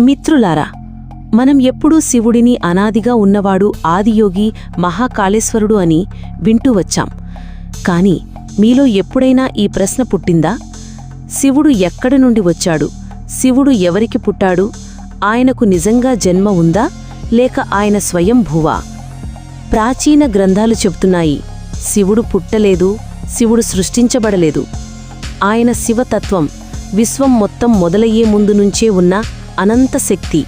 మిత్రులారా మనం ఎప్పుడూ శివుడిని అనాదిగా ఉన్నవాడు ఆదియోగి మహాకాళేశ్వరుడు అని వింటూ వచ్చాం. కాని మీలో ఎప్పుడైనా ఈ ప్రశ్న పుట్టిందా? శివుడు ఎక్కడి నుండి వచ్చాడు? శివుడు ఎవరికి పుట్టాడు? ఆయనకు నిజంగా జన్మ ఉందా? లేక ఆయన స్వయంభువా? ప్రాచీన గ్రంథాలు చెబుతున్నాయి శివుడు పుట్టలేదు శివుడు సృష్టించబడలేదు. ఆయన శివతత్వం విశ్వం మొత్తం మొదలయ్యే ముందు నుంచే ఉన్న అనంత శక్తి.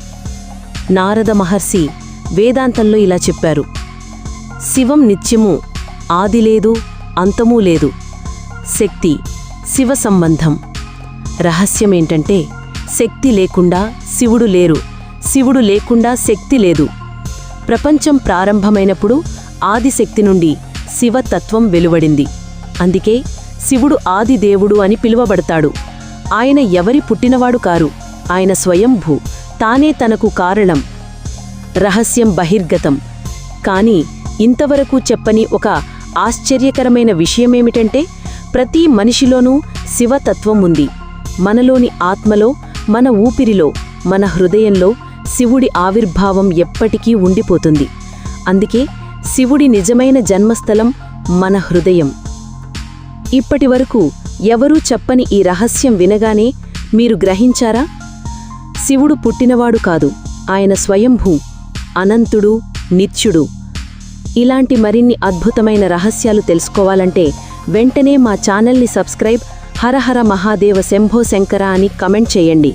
నారద మహర్షి వేదాంతంలో ఇలా చెప్పారు. శివం నిత్యము ఆది లేదు అంతమూ లేదు. శక్తి శివ సంబంధం. రహస్యమేంటంటే శక్తి లేకుండా శివుడు లేరు. శివుడు లేకుండా శక్తి లేదు. ప్రపంచం ప్రారంభమైనప్పుడు ఆదిశక్తి నుండి శివతత్వం వెలువడింది. అందుకే శివుడు ఆదిదేవుడు అని పిలువబడతాడు. ఆయన ఎవరి పుట్టినవాడు కారు? ఆయన స్వయంభూ తానే తనకు కారణం. రహస్యం బహిర్గతం. కాని ఇంతవరకు చెప్పని ఒక ఆశ్చర్యకరమైన విషయమేమిటంటే ప్రతి మనిషిలోనూ శివతత్వం ఉంది. మనలోని ఆత్మలో మన ఊపిరిలో మన హృదయంలో శివుడి ఆవిర్భావం ఎప్పటికీ ఉండిపోతుంది. అందుకే శివుడి నిజమైన జన్మస్థలం మన హృదయం. ఇప్పటివరకు ఎవరూ చెప్పని ఈ రహస్యం వినగానే మీరు గ్రహించారా? శివుడు పుట్టినవాడు కాదు. ఆయన స్వయంభూ అనంతుడు నిత్యుడు. ఇలాంటి మరిన్ని అద్భుతమైన రహస్యాలు తెలుసుకోవాలంటే వెంటనే మా ఛానల్ని సబ్స్క్రైబ్ హరహర మహాదేవ శంభో శంకర అని కమెంట్ చేయండి.